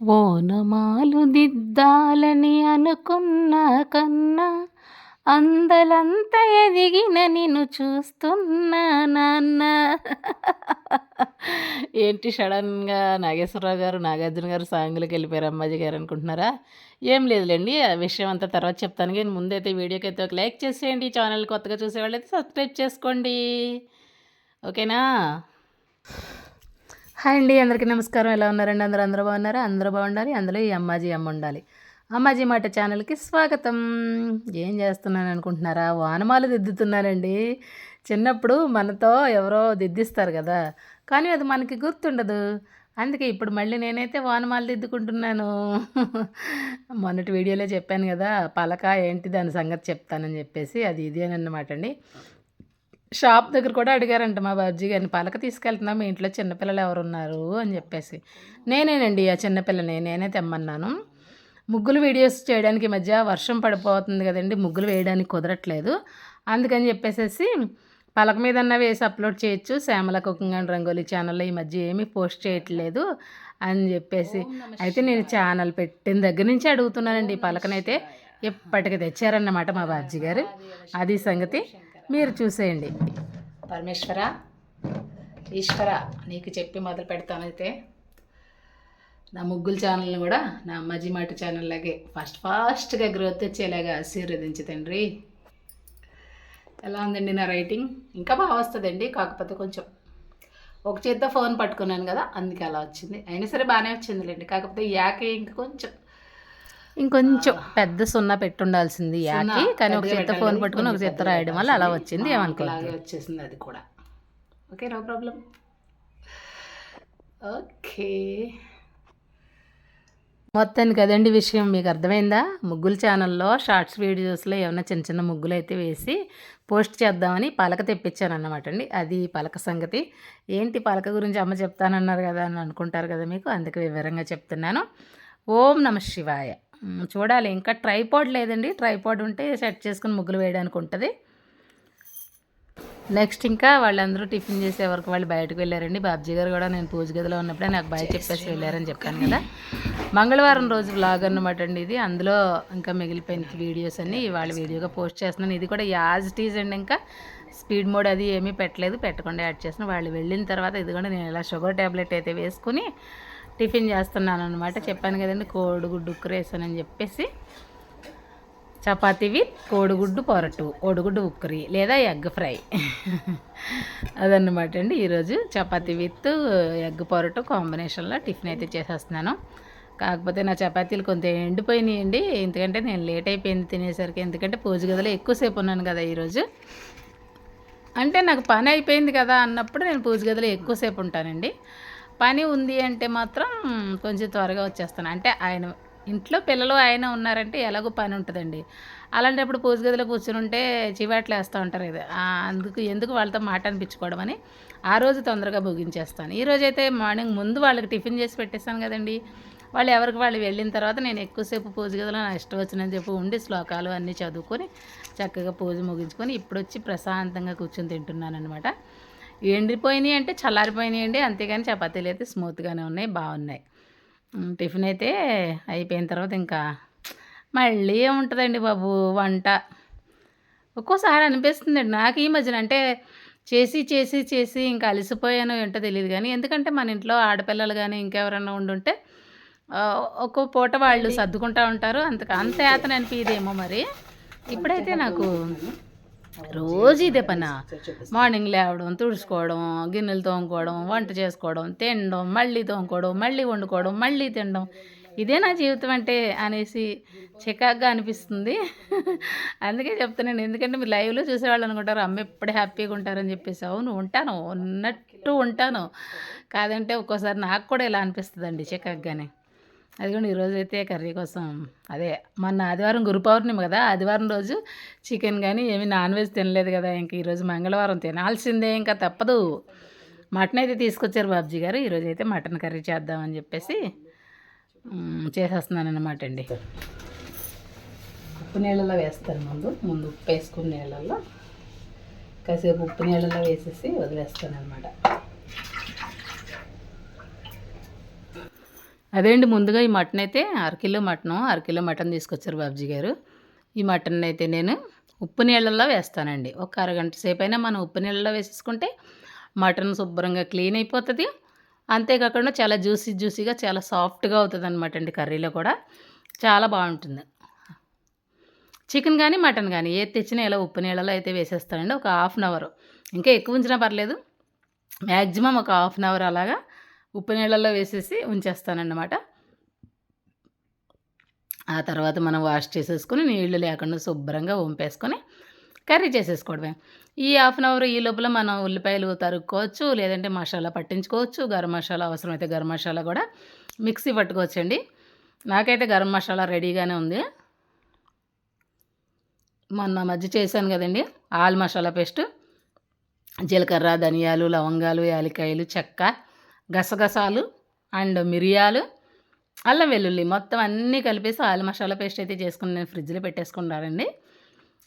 ఓనమాలు దిద్దాలని అనుకున్న కన్నా అందలంత ఎదిగిన నిన్ను చూస్తున్నా నాన్న. ఏంటి సడన్గా నాగేశ్వరరావు గారు నాగార్జున గారు సాంగ్లకి వెళ్ళిపోయారు అమ్మాజీ గారు అనుకుంటున్నారా? ఏం లేదులేండి ఆ విషయం అంతా తర్వాత చెప్తాను. కానీ ముందైతే వీడియోకి అయితే ఒక లైక్ చేసేయండి ఛానల్ కొత్తగా చూసేవాళ్ళైతే సబ్స్క్రైబ్ చేసుకోండి. ఓకేనా? హాయ్ అండి అందరికీ నమస్కారం. ఎలా ఉన్నారండి? అందరూ అందరూ బాగున్నారా? అందరూ బాగుండాలి. అందులో ఈ అమ్మాజీ అమ్మ ఉండాలి. అమ్మాజీ మాట ఛానల్కి స్వాగతం. ఏం చేస్తున్నాను అనుకుంటున్నారా? వానమాలు దిద్దుతున్నానండి చిన్నప్పుడు మనతో ఎవరో దిద్దిస్తారు కదా. కానీ అది మనకి గుర్తుండదు. అందుకే ఇప్పుడు మళ్ళీ నేనైతే వానమాలు దిద్దుకుంటున్నాను. మొన్నటి వీడియోలో చెప్పాను కదా పలక ఏంటి దాని సంగతి చెప్తానని చెప్పేసి అది ఇదేనమాట అండి. షాప్ దగ్గర కూడా అడిగారంట మా బాబుజీ గారిని పలక తీసుకెళ్తున్నాం మీ ఇంట్లో చిన్నపిల్లలు ఎవరు ఉన్నారు అని చెప్పేసి. నేనేనండి ఆ చిన్నపిల్లని నేనే తెమ్మన్నాను. ముగ్గులు వీడియోస్ చేయడానికి మధ్య వర్షం పడిపోతుంది కదండి ముగ్గులు వేయడానికి కుదరట్లేదు. అందుకని చెప్పేసి పలక మీద వేసి అప్లోడ్ చేయొచ్చు. శ్యామల కుకింగ్ అండ్ రంగోలీ ఛానల్లో ఈ మధ్య ఏమీ పోస్ట్ చేయట్లేదు అని చెప్పేసి. అయితే నేను ఛానల్ పెట్టిన దగ్గర నుంచి అడుగుతున్నానండి పలకనైతే. ఎప్పటికి తెచ్చారన్నమాట మా బాజీ గారు. అది సంగతి. మీరు చూసేయండి. పరమేశ్వర ఈశ్వర నీకు చెప్పి మొదలు పెడతానైతే నా ముగ్గుల ఛానల్ని కూడా నా అమ్మాజీ మాట ఛానల్ లాగే ఫస్ట్ ఫాస్ట్గా గ్రోత్ వచ్చేలాగా ఆశీర్వదించి తండ్రి. ఎలా ఉందండి నా రైటింగ్? ఇంకా బాగా వస్తుందండి కాకపోతే కొంచెం. ఒక చేత్తో ఫోన్ పట్టుకున్నాను కదా అందుకే అలా వచ్చింది. అయినా సరే బాగానే వచ్చిందిలేండి కాకపోతే యాకే ఇంకా కొంచెం ఇంకొంచెం పెద్ద సున్నా పెట్టుండాల్సింది యాకి కానీ ఒక చేత్తో ఫోన్ పట్టుకుని ఒక చేత్తో రాయడం వల్ల అలా వచ్చింది ఏమనుకో వచ్చేసింది అది కూడా. Okay no problem. ఓకే. మొత్తానికి అదండి విషయం. మీకు అర్థమైందా? ముగ్గుల ఛానల్లో షార్ట్స్ వీడియోస్లో ఏమైనా చిన్న చిన్న ముగ్గులు అయితే వేసి పోస్ట్ చేద్దామని పలక తెప్పించాను అన్నమాట అండి. అది పలక సంగతి. ఏంటి పలక గురించి అమ్మ చెప్తానన్నారు కదా అని అనుకుంటారు కదా మీకు? అందుకే వివరంగా చెప్తున్నాను. ఓం నమ శివాయ. చూడాలి. ఇంకా ట్రైపాడ్ లేదండి. ట్రైపాడ్ ఉంటే సెట్ చేసుకుని ముగ్గులు వేయడానికి ఉంటుంది. నెక్స్ట్ ఇంకా వాళ్ళందరూ టిఫిన్ చేసే వరకు వాళ్ళు బయటకు వెళ్ళారండి. బాబ్జీ గారు కూడా నేను పూజ గదిలో ఉన్నప్పుడే నాకు బయట చెప్పేసి వెళ్ళారని చెప్పాను కదా. మంగళవారం రోజు వ్లాగ్ అనమాట అండి ఇది. అందులో ఇంకా మిగిలిపోయిన వీడియోస్ అన్ని వాళ్ళ వీడియోగా పోస్ట్ చేస్తున్నాను. ఇది కూడా యాజ్ టీజ్ అండి ఇంకా. స్పీడ్ మోడ్ అది ఏమీ పెట్టలేదు. పెట్టకుండా యాడ్ చేసిన వాళ్ళు వెళ్ళిన తర్వాత ఇది కూడా నేను ఇలా షుగర్ ట్యాబ్లెట్ అయితే వేసుకుని టిఫిన్ చేస్తున్నాను అనమాట చెప్పాను కదండి కోడిగుడ్డు ఉక్కురేసానని చెప్పేసి. చపాతీ విత్ కోడిగుడ్డు పొరటు కోడిగుడ్డు ఉక్కరి లేదా ఎగ్ ఫ్రై. అదన్నమాట అండి ఈరోజు చపాతీ విత్ ఎగ్ పొరటు కాంబినేషన్లో టిఫిన్ అయితే చేసేస్తున్నాను. కాకపోతే నా చపాతీలు కొంత ఎండిపోయినాయండి. ఎందుకంటే నేను లేట్ అయిపోయింది తినేసరికి ఎందుకంటే పూజ గదిలో ఎక్కువసేపు ఉన్నాను కదా ఈరోజు. అంటే నాకు పని అయిపోయింది కదా అన్నప్పుడు నేను పూజ గదిలో ఎక్కువసేపు ఉంటానండి. పని ఉంది అంటే మాత్రం కొంచెం త్వరగా వచ్చేస్తాను. అంటే ఆయన ఇంట్లో పిల్లలు ఆయన ఉన్నారంటే ఎలాగో పని ఉంటుందండి. అలాంటప్పుడు పూజ గదిలో కూర్చుని ఉంటే చివాట్లు వేస్తూ ఉంటారు కదా. అందుకు ఎందుకు వాళ్ళతో మాట అనిపించుకోవడం అని ఆ రోజు తొందరగా ముగించేస్తాను ఈరోజు అయితే మార్నింగ్ ముందు వాళ్ళకి టిఫిన్ చేసి పెట్టేస్తాను కదండి. వాళ్ళు ఎవరికి వాళ్ళు వెళ్ళిన తర్వాత నేను ఎక్కువసేపు పూజ గదిలో నా ఇష్టం వచ్చినని చెప్పి ఉండి శ్లోకాలు అన్నీ చదువుకొని చక్కగా పూజ ముగించుకొని ఇప్పుడు వచ్చి ప్రశాంతంగా కూర్చొని తింటున్నాను అనమాట ఎండిపోయినాయి అంటే చల్లారిపోయినాయి అండి అంతేగాని చపాతీలు అయితే స్మూత్గానే ఉన్నాయి బాగున్నాయి. టిఫిన్ అయితే అయిపోయిన తర్వాత ఇంకా మళ్ళీ ఏముంటుందండి బాబు వంట. ఒక్కోసారి అనిపిస్తుందండి నాకు ఈ మధ్యన అంటే చేసి చేసి చేసి ఇంకా అలసిపోయానో ఏంటో తెలియదు కానీ ఎందుకంటే మన ఇంట్లో ఆడపిల్లలు కానీ ఇంకెవరైనా ఉండుంటే ఒక్కో పూట వాళ్ళు సర్దుకుంటూ ఉంటారు అంత అంత యాతన అనిపించేదేమో మరి. ఇప్పుడైతే నాకు రోజు ఇదే పని. మార్నింగ్ లేవడం తుడుచుకోవడం గిన్నెలు తోముకోవడం వంట చేసుకోవడం తినడం మళ్ళీ తోముకోవడం మళ్ళీ వండుకోవడం మళ్ళీ తినడం. ఇదే నా జీవితం అంటే అనేసి చికాగ్గా అనిపిస్తుంది. అందుకే చెప్తున్నాను. ఎందుకంటే మీరు లైవ్లో చూసేవాళ్ళు అనుకుంటారు అమ్మ ఎప్పుడు హ్యాపీగా ఉంటారని చెప్పేసి. అవును ఉంటాను. ఉన్నట్టు ఉంటాను. కాదంటే ఒక్కోసారి నాకు కూడా ఇలా అనిపిస్తుందండి చికాగ్గానే. అదిగోండి ఈరోజు అయితే కర్రీ కోసం అదే మొన్న ఆదివారం గురు పౌర్ణమి కదా ఆదివారం రోజు చికెన్ కానీ ఏమి నాన్ వెజ్ తినలేదు కదా ఇంక ఈరోజు మంగళవారం తినాల్సిందే ఇంకా తప్పదు. మటన్ అయితే తీసుకొచ్చారు బాబ్జీ గారు ఈరోజు అయితే మటన్ కర్రీ చేద్దామని చెప్పేసి చేసేస్తున్నాను అనమాట అండి. ఉప్పు నీళ్ళలో వేస్తాను ముందు ముందు ఉప్పు వేసుకున్న నీళ్ళల్లో. కాసేపు ఉప్పు నీళ్ళలో వేసేసి వదిలేస్తాను అనమాట అదే అండి ముందుగా ఈ మటన్ అయితే అరకిలో మటన్ అరకిలో మటన్ తీసుకొచ్చారు బాబ్జీ గారు. ఈ మటన్ అయితే నేను ఉప్పు నీళ్ళల్లో వేస్తానండి. ఒక అరగంట సేపు అయినా మనం ఉప్పు నీళ్ళలో వేసేసుకుంటే మటన్ శుభ్రంగా క్లీన్ అయిపోతుంది. అంతేకాకుండా చాలా జ్యూసీ జ్యూసీగా చాలా సాఫ్ట్గా అవుతుంది అనమాట అండి కర్రీలో కూడా. చాలా బాగుంటుంది. చికెన్ కానీ మటన్ కానీ ఏది తెచ్చినా ఇలా ఉప్పు నీళ్ళలో అయితే వేసేస్తానండి. ఒక హాఫ్ అన్ అవర్. ఇంకా ఎక్కువ ఉంచినా పర్లేదు. మ్యాక్సిమం ఒక హాఫ్ అన్ అవర్ అలాగా ఉప్పు నీళ్ళల్లో వేసేసి ఉంచేస్తానన్నమాట. ఆ తర్వాత మనం వాష్ చేసేసుకొని నీళ్ళు లేకుండా శుభ్రంగా వంపేసుకొని కర్రీ చేసేసుకోవడమే. ఈ హాఫ్ అన్ అవర్ ఈ లోపల మనం ఉల్లిపాయలు తరుక్కోవచ్చు లేదంటే మసాలా పట్టించుకోవచ్చు గరం మసాలా అవసరమైతే గరం మసాలా కూడా మిక్సీ పట్టుకోవచ్చండి. నాకైతే గరం మసాలా రెడీగానే ఉంది. మొన్న మధ్య చేశాను కదండి ఆల్ మసాలా పేస్ట్. జీలకర్ర ధనియాలు లవంగాలు యాలక్కాయలు చెక్క గసగసాలు అండ్ మిరియాలు అల్లం వెల్లుల్లి మొత్తం అన్నీ కలిపేసి ఆయిల్ మసాలా పేస్ట్ అయితే చేసుకుని నేను ఫ్రిడ్జ్లో పెట్టేసుకున్నారండి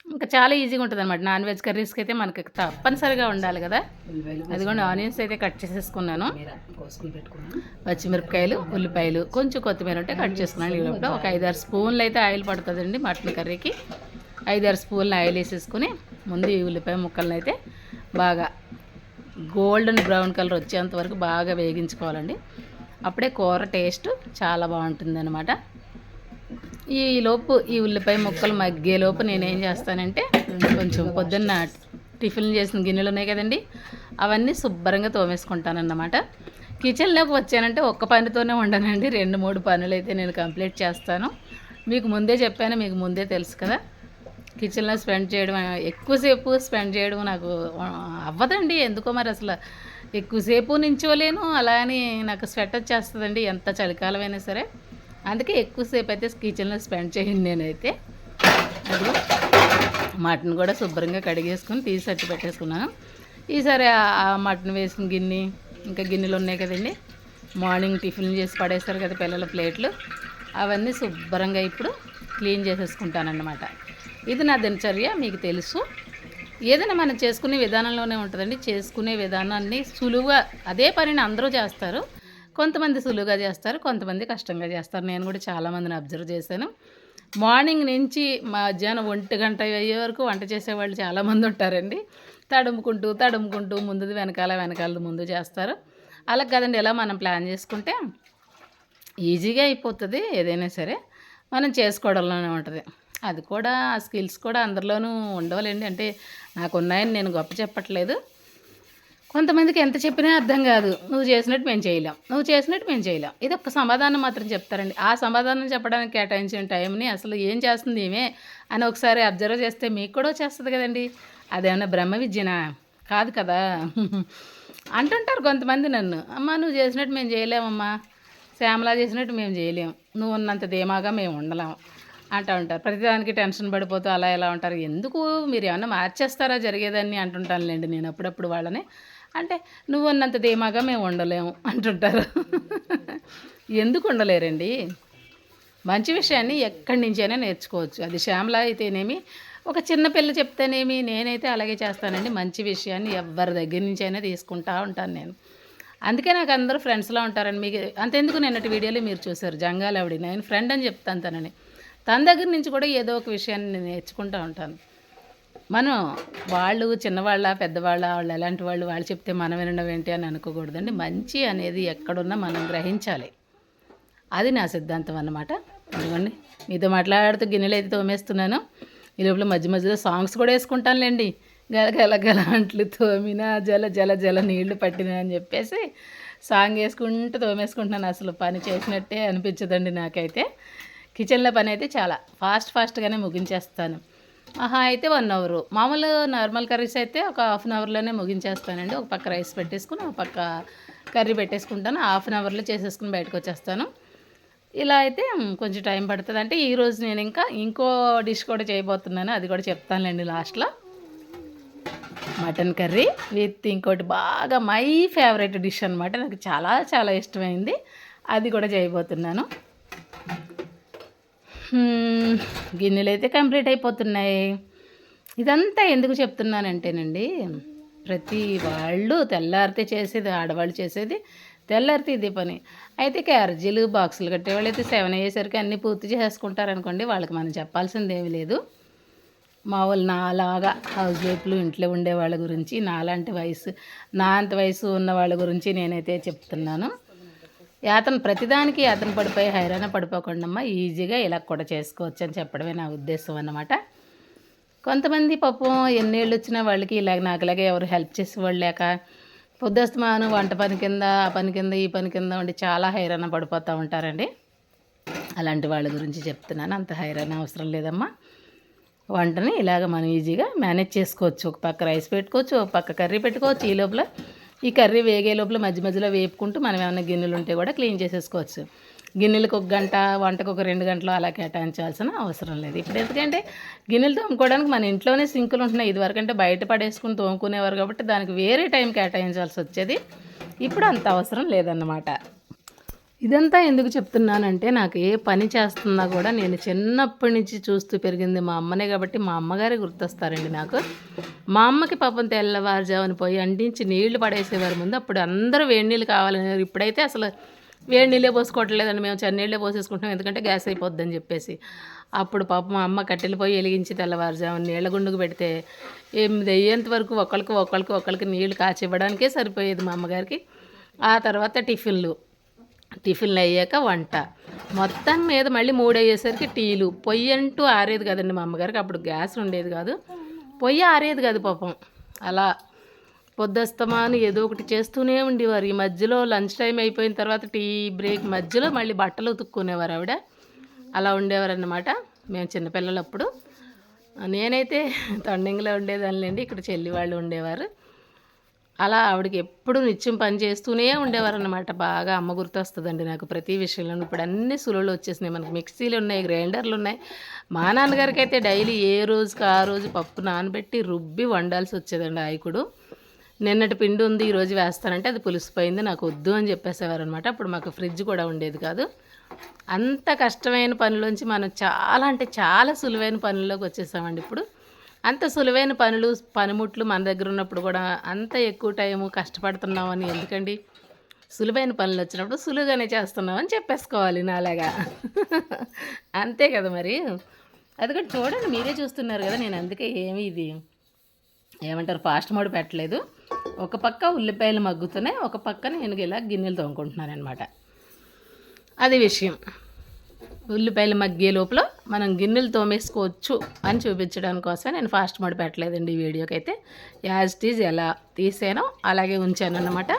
ఇంకా చాలా ఈజీగా ఉంటుంది అనమాట నాన్ వెజ్ కర్రీస్కి అయితే మనకి తప్పనిసరిగా ఉండాలి కదా. అదిగోండి ఆనియన్స్ అయితే కట్ చేసేసుకున్నాను. పచ్చిమిరపకాయలు ఉల్లిపాయలు కొంచెం కొత్తిమీర ఉంటే కట్ చేసుకున్నాను. ఈ లోపల ఒక ఐదారు స్పూన్లు అయితే ఆయిల్ పడుతుందండి మటన్ కర్రీకి. ఐదారు స్పూన్లు ఆయిల్ వేసేసుకుని ముందు ఈ ఉల్లిపాయ ముక్కలను అయితే బాగా గోల్డెన్ బ్రౌన్ కలర్ వచ్చేంత వరకు బాగా వేగించుకోవాలండి. అప్పుడే కూర టేస్ట్ చాలా బాగుంటుంది అనమాట ఈ లోపు ఈ ఉల్లిపాయ ముక్కలు మగ్గేలోపు నేనేం చేస్తానంటే కొంచెం పొద్దున్న టిఫిన్ చేసిన గిన్నెలు ఉన్నాయి కదండి అవన్నీ శుభ్రంగా తోమేసుకుంటానన్నమాట. కిచెన్లోకి వచ్చానంటే ఒక్క పనితోనే ఉండనండి రెండు మూడు పనులు అయితే నేను కంప్లీట్ చేస్తాను. మీకు ముందే చెప్పాను మీకు ముందే తెలుసు కదా. కిచెన్లో స్పెండ్ చేయడం ఎక్కువసేపు స్పెండ్ చేయడం నాకు అవ్వదండి. ఎందుకో మరి అసలు ఎక్కువసేపు నించోలేను. అలా అని నాకు స్వెట్ వచ్చేస్తుందండి ఎంత చలికాలమైనా సరే. అందుకే ఎక్కువసేపు అయితే కిచెన్లో స్పెండ్ చేయండి నేనైతే. అది మటన్ కూడా శుభ్రంగా కడిగేసుకుని తీసి అట్టి పెట్టేసుకున్నాను. ఈసారి ఆ మటన్ వేసిన గిన్నె ఇంకా గిన్నెలు ఉన్నాయి కదండి. మార్నింగ్ టిఫిన్ చేసి పడేస్తారు కదా పిల్లల ప్లేట్లు. అవన్నీ శుభ్రంగా ఇప్పుడు క్లీన్ చేసేసుకుంటానన్నమాట. ఇది నా దినచర్య మీకు తెలుసు. ఏదైనా మనం చేసుకునే విధానంలోనే ఉంటుందండి. చేసుకునే విధానాన్ని సులువుగా అదే పనిని అందరూ చేస్తారు. కొంతమంది సులువుగా చేస్తారు కొంతమంది కష్టంగా చేస్తారు. నేను కూడా చాలామందిని అబ్జర్వ్ చేశాను. మార్నింగ్ నుంచి మధ్యాహ్నం ఒంటి గంట అయ్యే వరకు వంట చేసేవాళ్ళు చాలామంది ఉంటారండి. తడుముకుంటూ తడుముకుంటూ ముందుది వెనకాల వెనకాల ముందు చేస్తారు. అలా కదండి ఎలా మనం ప్లాన్ చేసుకుంటే ఈజీగా అయిపోతుంది. ఏదైనా సరే మనం చేసుకోవడంలోనే ఉంటుంది. అది కూడా ఆ స్కిల్స్ కూడా అందరిలోనూ ఉండవాలండి. అంటే నాకు ఉన్నాయని నేను గొప్ప చెప్పట్లేదు. కొంతమందికి ఎంత చెప్పినా అర్థం కాదు. నువ్వు చేసినట్టు మేము చేయలేం. నువ్వు చేసినట్టు మేము చేయలేం. ఇది ఒక సమాధానం మాత్రం చెప్తారండి. ఆ సమాధానం చెప్పడానికి కేటాయించిన టైంని అసలు ఏం చేస్తుంది ఏమే అని ఒకసారి అబ్జర్వ్ చేస్తే మీకు కూడా వచ్చేస్తుంది కదండి. అదేమన్నా బ్రహ్మ విద్యనా? కాదు కదా. అంటుంటారు కొంతమంది నన్ను. అమ్మ నువ్వు చేసినట్టు మేము చేయలేమమ్మా. శ్యామలా చేసినట్టు మేము చేయలేము నువ్వు ఉన్నంత ధీమాగా మేము ఉండలేము అంటూ ఉంటారు. ప్రతిదానికి టెన్షన్ పడిపోతూ అలా ఎలా ఉంటారు. ఎందుకు మీరు ఏమన్నా మార్చేస్తారా జరిగేదాన్ని అంటుంటానులేండి నేను అప్పుడప్పుడు వాళ్ళని. అంటే నువ్వు ఉన్నంత ధీమాగా మేము ఉండలేము అంటుంటారు. ఎందుకు ఉండలేరండి? మంచి విషయాన్ని ఎక్కడి నుంచైనా నేర్చుకోవచ్చు. అది శ్యామల అయితేనేమి ఒక చిన్న పిల్ల చెప్తేనేమి నేనైతే అలాగే చేస్తానండి. మంచి విషయాన్ని ఎవరి దగ్గర నుంచైనా తీసుకుంటా ఉంటాను నేను. అందుకే నాకు అందరూ ఫ్రెండ్స్లో ఉంటారని మీకు అంతెందుకు నిన్నటి వీడియోలో మీరు చూసారు జంగాలవిడి నేను ఫ్రెండ్ అని చెప్తాను తనని. తన దగ్గర నుంచి కూడా ఏదో ఒక విషయాన్ని నేను నేర్చుకుంటూ ఉంటాను. మనం వాళ్ళు చిన్నవాళ్ళ పెద్దవాళ్ళ వాళ్ళు ఎలాంటి వాళ్ళు వాళ్ళు చెప్తే మనం వినడం ఏంటి అని అనుకోకూడదండి. మంచి అనేది ఎక్కడున్నా మనం గ్రహించాలి. అది నా సిద్ధాంతం అన్నమాట. ఇదిగోండి మీతో మాట్లాడుతూ గిన్నెలు అయితే తోమేస్తున్నాను. ఈ లోపల మధ్య మధ్యలో సాంగ్స్ కూడా వేసుకుంటానులేండి. గల గల గల అంట్లు తోమిన జల జల జల నీళ్ళు పట్టిన అని చెప్పేసి సాంగ్ వేసుకుంటూ తోమేసుకుంటున్నాను. అసలు పని చేసినట్టే అనిపించదండి నాకైతే. కిచెన్లో పని అయితే చాలా. ఫాస్ట్ ఫాస్ట్గానే ముగించేస్తాను. ఆహా అయితే వన్ అవర్. మామూలు నార్మల్ కర్రీస్ అయితే ఒక హాఫ్ అన్ అవర్లోనే ముగించేస్తానండి. ఒక పక్క రైస్ పెట్టేసుకుని ఒక పక్క కర్రీ పెట్టేసుకుంటాను. హాఫ్ అన్ అవర్లో చేసేసుకుని బయటకు వచ్చేస్తాను ఇలా అయితే కొంచెం టైం పడుతుంది. అంటే ఈరోజు నేను ఇంకా ఇంకో డిష్ కూడా చేయబోతున్నాను. అది కూడా చెప్తానులేండి లాస్ట్లో. మటన్ కర్రీ విత్ ఇంకోటి బాగా మై ఫేవరెట్ డిష్ అనమాట నాకు చాలా చాలా ఇష్టమైంది. అది కూడా చేయబోతున్నాను. గిన్నెలు అయితే కంప్లీట్ అయిపోతున్నాయి. ఇదంతా ఎందుకు చెప్తున్నానంటేనండి ప్రతి వాళ్ళు తెల్లారితే చేసేది ఆడవాళ్ళు చేసేది తెల్లారితే ఇదే పని. అయితే క్యారేజీలు బాక్సులు కట్టేవాళ్ళు అయితే సెవెన్ అయ్యేసరికి అన్నీ పూర్తి చేసుకుంటారనుకోండి వాళ్ళకి మనం చెప్పాల్సింది ఏమీ లేదు. మా వాళ్ళు నాలాగా హౌస్ వైఫ్లు ఇంట్లో ఉండే వాళ్ళ గురించి నాలాంటి వయసు నా అంత వయసు ఉన్న వాళ్ళ గురించి నేనైతే చెప్తున్నాను. అతను ప్రతిదానికి అతను పడిపోయి హైరాణ పడిపోకుండా ఈజీగా ఇలా కూడా చేసుకోవచ్చు అని చెప్పడమే నా ఉద్దేశం అన్నమాట. కొంతమంది పాపం ఎన్నేళ్ళు వచ్చినా వాళ్ళకి ఇలాగ నాకులాగే ఎవరు హెల్ప్ చేసేవాళ్ళు లేక పొద్దుస్తమాను వంట పని కింద ఆ పని కింద ఈ పని కింద ఉండి చాలా హైరాణ పడిపోతూ ఉంటారండి. అలాంటి వాళ్ళ గురించి చెప్తున్నాను. అంత హైరాణ అవసరం లేదమ్మా. వంటని ఇలాగ మనం ఈజీగా మేనేజ్ చేసుకోవచ్చు. ఒక పక్క రైస్ పెట్టుకోవచ్చు ఒక పక్క కర్రీ పెట్టుకోవచ్చు. ఈ లోపల ఈ కర్రీ వేగే లోపల మధ్య మధ్యలో వేపుకుంటూ మనం ఏమైనా గిన్నెలు ఉంటే కూడా క్లీన్ చేసేసుకోవచ్చు. గిన్నెలకు ఒక గంట వంటకు ఒక రెండు గంటలు అలా కేటాయించాల్సిన అవసరం లేదు. ఇప్పుడు ఎందుకంటే గిన్నెలు తోముకోవడానికి మన ఇంట్లోనే సింకులు ఉంటున్నాయి. ఇదివరకంటే బయట పడేసుకుని తోముకునేవారు కాబట్టి దానికి వేరే టైం కేటాయించాల్సి వచ్చేది. ఇప్పుడు అంత అవసరం లేదన్నమాట. ఇదంతా ఎందుకు చెప్తున్నానంటే నాకు ఏ పని చేస్తున్నా కూడా నేను చిన్నప్పటి నుంచి చూస్తూ పెరిగింది మా అమ్మనే కాబట్టి మా అమ్మగారే గుర్తొస్తారండి నాకు. మా అమ్మకి పాపం తెల్లవారుజామున పోయి అంటించి నీళ్ళు పడేసేవారు ముందు అప్పుడు అందరూ వేడి నీళ్ళు కావాలనేవారు ఇప్పుడైతే అసలు వేడి నీళ్ళే పోసుకోవట్లేదండి. మేము చన్నీళ్ళే పోసేసుకుంటాం ఎందుకంటే గ్యాస్ అయిపోద్దని చెప్పేసి. అప్పుడు పాపం మా అమ్మ కట్టెలు పోయి వెలిగించి తెల్లవారుజామున నీళ్ళ గుండుకు పెడితే ఎనిమిది అయ్యేంత వరకు ఒకరికి ఒకళ్ళకి ఒకరికి నీళ్ళు కాచి ఇవ్వడానికే సరిపోయేది మా అమ్మగారికి. ఆ తర్వాత టిఫిన్లు. టిఫిన్లు అయ్యాక వంట. మొత్తం మీద మళ్ళీ మూడు అయ్యేసరికి టీలు. పొయ్యి అంటూ ఆరేది కదండి మా అమ్మగారికి. అప్పుడు గ్యాస్ ఉండేది కాదు. పొయ్యి ఆరేది కాదు పాపం. అలా పొద్దుస్తమాను ఏదో ఒకటి చేస్తూనే ఉండేవారు. ఈ మధ్యలో లంచ్ టైం అయిపోయిన తర్వాత టీ బ్రేక్ మధ్యలో మళ్ళీ బట్టలు ఉతుక్కునేవారు ఆవిడ. అలా ఉండేవారు అన్నమాట మేము చిన్నపిల్లలప్పుడు. నేనైతే తొండంగిలో ఉండేదానిలేండి. ఇక్కడ చెల్లి వాళ్ళు ఉండేవారు. అలా ఆవిడకి ఎప్పుడు నిత్యం పని చేస్తూనే ఉండేవారు అనమాట బాగా అమ్మ గుర్తొస్తుందండి నాకు ప్రతి విషయంలో ఇప్పుడు అన్ని సులువులు వచ్చేసినాయి. మనకి మిక్సీలు ఉన్నాయి గ్రైండర్లు ఉన్నాయి. మా నాన్నగారికి అయితే డైలీ ఏ రోజుకి ఆ రోజు పప్పు నానబెట్టి రుబ్బి వండాల్సి వచ్చేదండి ఆయకుడు నిన్నటి పిండి ఉంది ఈరోజు వేస్తానంటే అది పులిసిపోయింది నాకు వద్దు అని చెప్పేసేవారు అనమాట అప్పుడు మాకు ఫ్రిడ్జ్ కూడా ఉండేది కాదు. అంత కష్టమైన పనిలోంచి మనం చాలా అంటే చాలా సులువైన పనుల్లోకి వచ్చేసామండి ఇప్పుడు. అంత సులువైన పనులు పనిముట్లు మన దగ్గర ఉన్నప్పుడు కూడా అంత ఎక్కువ టైము కష్టపడుతున్నామని ఎందుకండి? సులువైన పనులు వచ్చినప్పుడు సులువుగానే చేస్తున్నామని చెప్పేసుకోవాలి నాలాగా. అంతే కదా మరి? అది కూడా చూడండి మీరే చూస్తున్నారు కదా నేను అందుకే ఏమి ఇది ఏమంటారు ఫాస్ట్ మోడ్ పెట్టలేదు. ఒక పక్క ఉల్లిపాయలు మగ్గుతున్నాయి ఒక పక్క నేను ఇలా గిన్నెలు తోముకుంటున్నాను అనమాట అది విషయం. ఉల్లిపాయలు మగ్గే లోపల మనం గిన్నెలు తోమేసుకోవచ్చు అని చూపించడం కోసం నేను ఫాస్ట్ మోడ్ పెట్టలేదండి ఈ వీడియోకి అయితే యాజ్ టీజ్ ఎలా తీసానో అలాగే ఉంచాను అన్నమాట.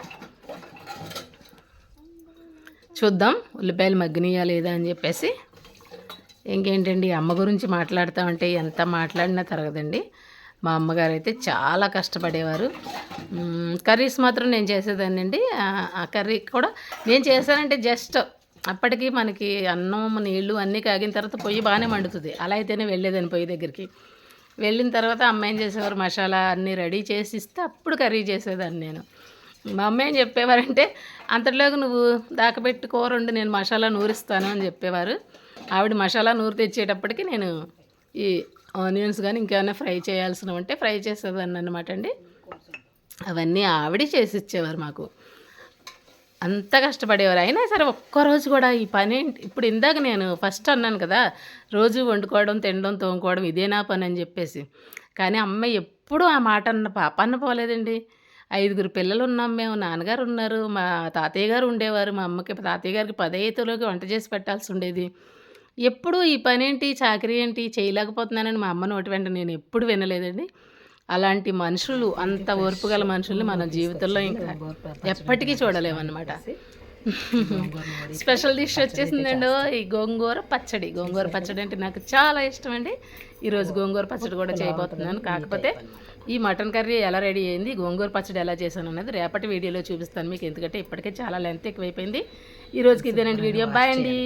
చూద్దాం ఉల్లిపాయలు మగ్గినాయా లేదా అని చెప్పేసి. ఇంకేంటండి అమ్మ గురించి మాట్లాడుతామంటే ఎంత మాట్లాడినా తరగదండి. మా అమ్మగారు అయితే చాలా కష్టపడేవారు. కర్రీస్ మాత్రం నేను చేసేదాన్ని అండి ఆ కర్రీ కూడా నేను చేశానంటే జస్ట్ అప్పటికి మనకి అన్నం నీళ్ళు అన్నీ కాగిన తర్వాత పొయ్యి బాగానే మండుతుంది. అలా అయితేనే వెళ్ళేదాన్ని పొయ్యి దగ్గరికి. వెళ్ళిన తర్వాత అమ్మ ఏం చేసేవారు? మసాలా అన్నీ రెడీ చేసి ఇస్తే అప్పుడు కర్రీ చేసేదాన్ని నేను. మా అమ్మ ఏం చెప్పేవారంటే అంతలోకి నువ్వు దాకబెట్టి కూర ఉండి నేను మసాలా నూరిస్తాను అని చెప్పేవారు. ఆవిడ మసాలా నూరు తెచ్చేటప్పటికి నేను ఈ ఆనియన్స్ కానీ ఇంకేమైనా ఫ్రై చేయాల్సిన ఉంటే ఫ్రై చేసేదాన్ని అనమాట అండి. అవన్నీ ఆవిడే చేసి ఇచ్చేవారు మాకు. అంత కష్టపడేవారు. అయినా సరే ఒక్కరోజు కూడా ఈ పని ఏంటి- ఇప్పుడు ఇందాక నేను ఫస్ట్ అన్నాను కదా రోజు వండుకోవడం తినడం తోముకోవడం ఇదేనా పని అని చెప్పేసి. కానీ అమ్మాయి ఎప్పుడూ ఆ మాట అన్న పాప అన్న పోలేదండి ఐదుగురు పిల్లలు ఉన్నాం మేము నాన్నగారు ఉన్నారు మా తాతయ్య గారు ఉండేవారు మా అమ్మకి తాతయ్య గారికి పదైతులోకి వంట చేసి పెట్టాల్సి ఉండేది. ఎప్పుడు ఈ పని ఏంటి చాకరీ ఏంటి చేయలేకపోతున్నానని మా అమ్మ నోటి వెంట నేను ఎప్పుడు వినలేదండి. అలాంటి మనుషులు అంత ఓర్పు గల మనుషుల్ని మన జీవితంలో ఇంకా ఎప్పటికీ చూడలేమన్నమాట. స్పెషల్ డిష్ వచ్చేసిందండి ఈ గోంగూర పచ్చడి. గోంగూర పచ్చడి అంటే నాకు చాలా ఇష్టం అండి ఈరోజు గోంగూర పచ్చడి కూడా చేయబోతున్నాను. కాకపోతే ఈ మటన్ కర్రీ ఎలా రెడీ అయింది గోంగూర పచ్చడి ఎలా చేశాను అనేది రేపటి వీడియోలో చూపిస్తాను మీకు. ఎందుకంటే ఇప్పటికే చాలా లెంత్ ఎక్కువైపోయింది. ఈ రోజుకి ఇదేనండి వీడియో. బాయ్ అండి.